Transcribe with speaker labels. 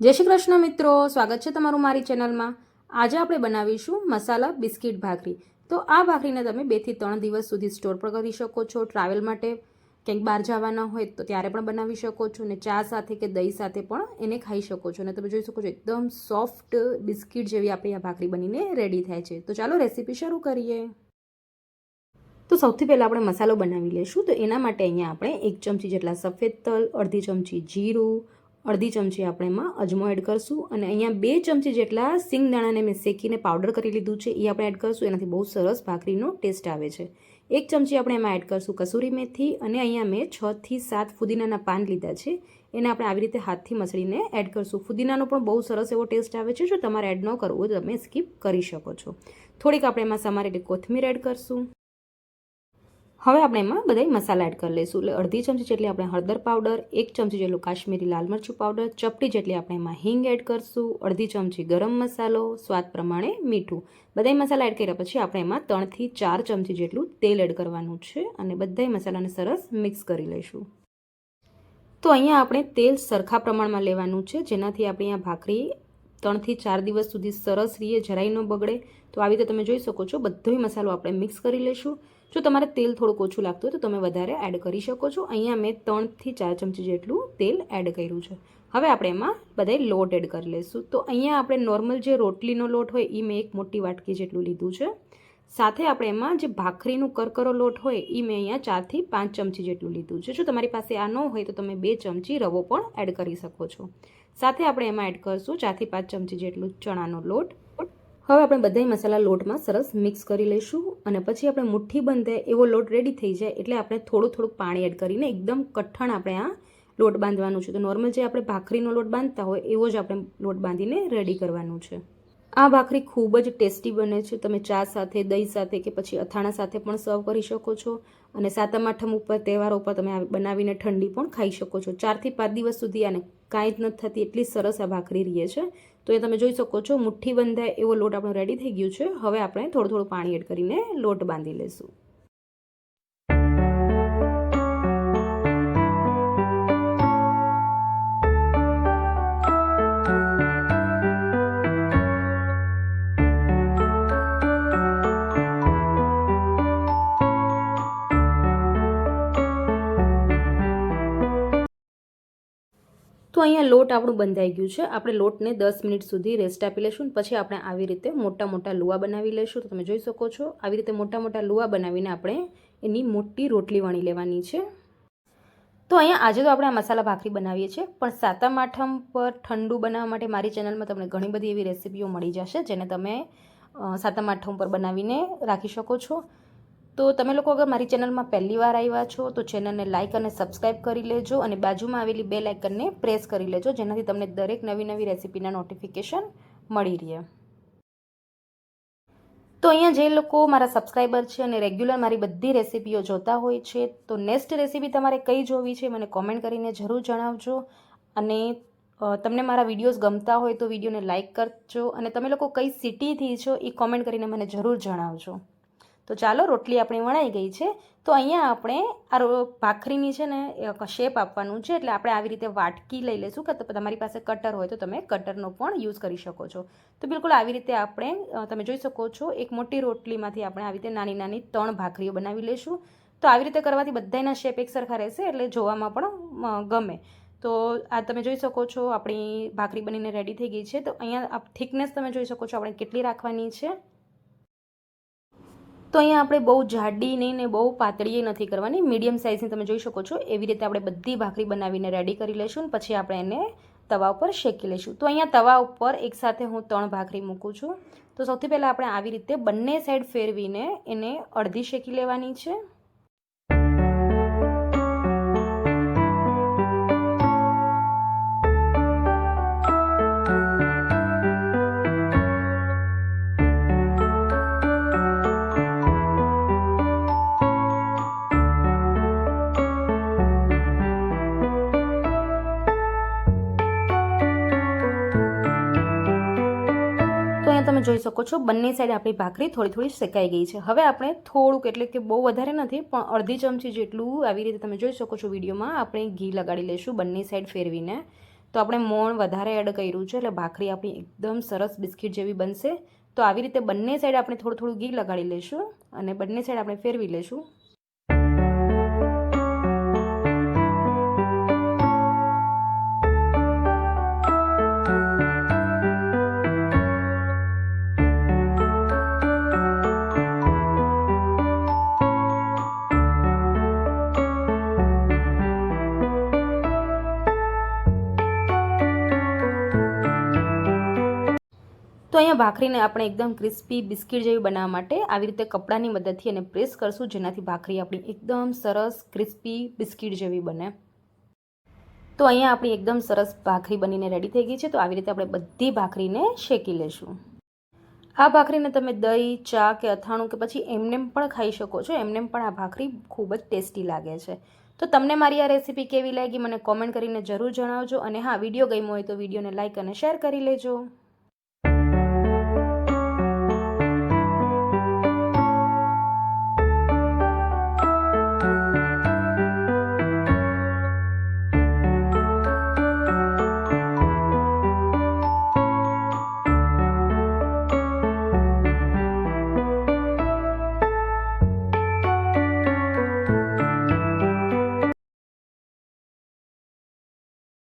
Speaker 1: જય શ્રી કૃષ્ણ મિત્રો, સ્વાગત છે તમારું મારી ચેનલમાં. આજે આપણે બનાવીશું મસાલા બિસ્કિટ ભાખરી. તો આ ભાખરીને તમે બેથી ત્રણ દિવસ સુધી સ્ટોર પર કરી શકો છો ટ્રાવેલ માટે. ક્યાંક બહાર જવાના હોય તો ત્યારે પણ બનાવી શકો છો ને ચા સાથે કે દહીં સાથે પણ એને ખાઈ શકો છો. અને તમે જોઈ શકો છો એકદમ સોફ્ટ બિસ્કિટ જેવી આપણી આ ભાખરી બનીને રેડી થાય છે. તો ચાલો રેસીપી શરૂ કરીએ. તો સૌથી પહેલાં આપણે મસાલો બનાવી લઈશું તો એના માટે અહીંયા આપણે એક ચમચી જેટલા સફેદ તલ, અડધી ચમચી જીરું અડધી ચમચી આપણે એમાં અજમો એડ કરશું અને અહીંયા બે ચમચી જેટલા સિંગદાણાને મેં શેકીને પાવડર કરી લીધું છે, એ આપણે એડ કરશું, એનાથી બહુ સરસ ભાખરીનો ટેસ્ટ આવે છે. એક ચમચી આપણે એમાં એડ કરશું કસૂરી મેથી અને અહીંયા મેં છથી સાત ફુદીનાના પાન લીધા છે, એને આપણે આવી રીતે હાથથી મસળીને એડ કરશું. ફુદીનાનો પણ બહુ સરસ એવો ટેસ્ટ આવે છે, જો તમારે એડ ન કરવો તમે સ્કીપ કરી શકો છો. થોડીક આપણે એમાં સમારેલી કોથમીર એડ કરશું. હવે આપણે એમાં બધા મસાલા એડ કરી લઈશું. એટલે અડધી ચમચી જેટલી આપણે હળદર પાવડર એક ચમચી જેટલું કાશ્મીરી લાલ મરચું પાવડર ચપટી જેટલી આપણે એમાં હિંગ એડ કરશું, અડધી ચમચી ગરમ મસાલો, સ્વાદ પ્રમાણે મીઠું. બધા મસાલા એડ કર્યા પછી આપણે એમાં ત્રણથી ચાર ચમચી જેટલું તેલ એડ કરવાનું છે અને બધા મસાલાને સરસ મિક્સ કરી લઈશું. તો અહીંયા આપણે તેલ સરખા પ્રમાણમાં લેવાનું છે, જેનાથી આપણી આ ભાખરી ત્રણથી ચાર દિવસ સુધી સરસ રીએ, જરાય ન બગડે. તો આવી રીતે તમે જોઈ શકો છો બધો મસાલો આપણે મિક્સ કરી લઈશું. જો તમારે તેલ થોડુંક ઓછું લાગતું હોય તો તમે વધારે એડ કરી શકો છો. અહીંયા મેં ત્રણથી ચાર ચમચી જેટલું તેલ એડ કર્યું છે. હવે આપણે એમાં બધાય લોટ એડ કરી લઈશું. તો અહીંયા આપણે નોર્મલ જે રોટલીનો લોટ હોય એ મેં એક મોટી વાટકી જેટલું લીધું છે. સાથે આપણે એમાં જે ભાખરીનું કરકરો લોટ હોય એ મેં અહીંયા ચારથી પાંચ ચમચી જેટલું લીધું છે. જો તમારી પાસે આ ન હોય તો તમે બે ચમચી રવો પણ એડ કરી શકો છો. સાથે આપણે એમાં એડ કરશું ચારથી પાંચ ચમચી જેટલું ચણાનો લોટ. હવે આપણે બધા મસાલા લોટમાં સરસ મિક્સ કરી લઈશું અને પછી આપણે મુઠ્ઠી બંધે એવો લોટ રેડી થઈ જાય એટલે આપણે થોડું થોડુંક પાણી એડ કરીને એકદમ કઠણ આપણે આ લોટ બાંધવાનું છે. તો નોર્મલ જે આપણે ભાખરીનો લોટ બાંધતા હોય એવો જ આપણે લોટ બાંધીને રેડી કરવાનું છે. આ ભાખરી ખૂબ જ ટેસ્ટી બને છે. તમે ચા સાથે, દહીં સાથે કે પછી અથાણા સાથે પણ સર્વ કરી શકો છો અને સાતમ આઠમ ઉપર તહેવારો ઉપર તમે બનાવીને ઠંડી પણ ખાઈ શકો છો. ચારથી પાંચ દિવસ સુધી આને કાંઈ જ નથી થતી, એટલી સરસ આ ભાખરી રહીએ છે. તો એ તમે જોઈ શકો છો, મુઠ્ઠી બંધાય એવો લોટ આપણો રેડી થઈ ગયું છે. હવે આપણે થોડું થોડું પાણી એડ કરીને લોટ બાંધી લઈશું તો અહીંયા લોટ આપણું બંધાઈ ગયું છે. આપણે લોટને દસ મિનિટ સુધી રેસ્ટ આપી લઈશું પછી આપણે આવી રીતે મોટા મોટા લુવા બનાવી લઈશું તો તમે જોઈ શકો છો, આવી રીતે મોટા મોટા લુવા બનાવીને આપણે એની મોટી રોટલી વણી લેવાની છે. તો અહીંયા આજે તો આપણે આ મસાલા ભાખરી બનાવીએ છીએ, પણ સાતમ આઠમ પર ઠંડુ બનાવવા માટે મારી ચેનલમાં તમને ઘણી બધી એવી રેસીપીઓ મળી જશે, જેને તમે સાતમ આઠમ પર બનાવીને રાખી શકો છો. તો તમે લોકો અગર મારી ચેનલમાં પહેલી વાર આવ્યા છો, તો ચેનલને લાઇક અને સબસ્ક્રાઇબ કરી લેજો અને બાજુમાં આવેલી બે લાઇકનને પ્રેસ કરી લેજો, જેનાથી તમને દરેક નવી નવી રેસીપીના નોટિફિકેશન મળી રહે. તો અહીંયા જે લોકો મારા સબસ્ક્રાઈબર છે અને રેગ્યુલર મારી બધી રેસીપીઓ જોતા હોય છે, તો નેક્સ્ટ રેસીપી તમારે કઈ જોવી છે મને કોમેન્ટ કરીને જરૂર જણાવજો. અને તમને મારા વિડીયોઝ ગમતા હોય તો વિડીયોને લાઇક કરજો અને તમે લોકો કઈ સિટીથી છો એ કોમેન્ટ કરીને મને જરૂર જણાવજો. તો ચાલો રોટલી આપણી વણાઈ ગઈ છે. તો અહીંયા આપણે આ ભાખરીની છે ને શેપ આપવાનું છે. એટલે આપણે આવી રીતે વાટકી લઈ લઈશું કે તમારી પાસે કટર હોય તો તમે કટરનો પણ યુઝ કરી શકો છો. તો બિલકુલ આવી રીતે આપણે તમે જોઈ શકો છો, એક મોટી રોટલીમાંથી આપણે આવી રીતે નાની નાની ત્રણ ભાખરીઓ બનાવી લઈશું. તો આવી રીતે કરવાથી બધાના શેપ એકસરખા રહેશે એટલે જોવામાં પણ ગમે. તો આ તમે જોઈ શકો છો, આપણી ભાખરી બનીને રેડી થઈ ગઈ છે. તો અહીંયા થિકનેસ તમે જોઈ શકો છો, આપણે કેટલી રાખવાની છે. તો અહીંયા આપણે બહુ જાડી નહીં ને બહુ પાતળીએ નથી કરવાની. મીડિયમ સાઇઝની તમે જોઈ શકો છો. એવી રીતે આપણે બધી ભાખરી બનાવીને રેડી કરી લઈશું ને પછી આપણે એને તવા ઉપર શેકી લઈશું. તો અહીંયા તવા ઉપર એકસાથે હું ત્રણ ભાખરી મૂકું છું. તો સૌથી પહેલાં આપણે આવી રીતે બંને સાઈડ ફેરવીને એને અડધી શેકી લેવાની છે. તમે જોઈ શકો છો, બંને સાઈડ આપણી ભાખરી થોડી થોડી શેકાઈ ગઈ છે. હવે આપણે થોડુંક, એટલે કે બહુ વધારે નથી, પણ અડધી ચમચી જેટલું આવી રીતે તમે જોઈ શકો છો વિડીયોમાં, આપણે ઘી લગાડી લઈશું બંને સાઈડ ફેરવીને. તો આપણે મોણ વધારે એડ કર્યું છે, એટલે ભાખરી આપણી એકદમ સરસ બિસ્કિટ જેવી બનશે. તો આવી રીતે બંને સાઈડ આપણે થોડું થોડું ઘી લગાડી લઈશું અને બંને સાઈડ આપણે ફેરવી લઈશું. તો અહીંયા ભાખરીને આપણે એકદમ ક્રિસ્પી બિસ્કિટ જેવી બનાવવા માટે આવી રીતે કપડાની મદદથી એને પ્રેસ કરશું, જેનાથી ભાખરી આપણી એકદમ સરસ ક્રિસ્પી બિસ્કિટ જેવી બને. તો અહીંયા આપણી એકદમ સરસ ભાખરી બનીને રેડી થઈ ગઈ છે, તો આવી રીતે આપણે બધી ભાખરીને શેકી લેશું. આ ભાખરીને તમે દહીં, ચા કે અથાણું કે પછી એમનેમ પણ ખાઈ શકો છો. એમનેમ પણ આ ભાખરી ખૂબ જ ટેસ્ટી લાગે છે. તો તમને મારી આ રેસીપી કેવી લાગી, મને કોમેન્ટ કરીને જરૂર જણાવજો. અને હા, વીડિયો ગમ્યો હોય તો વિડીયોને લાઇક અને શેર કરી લેજો.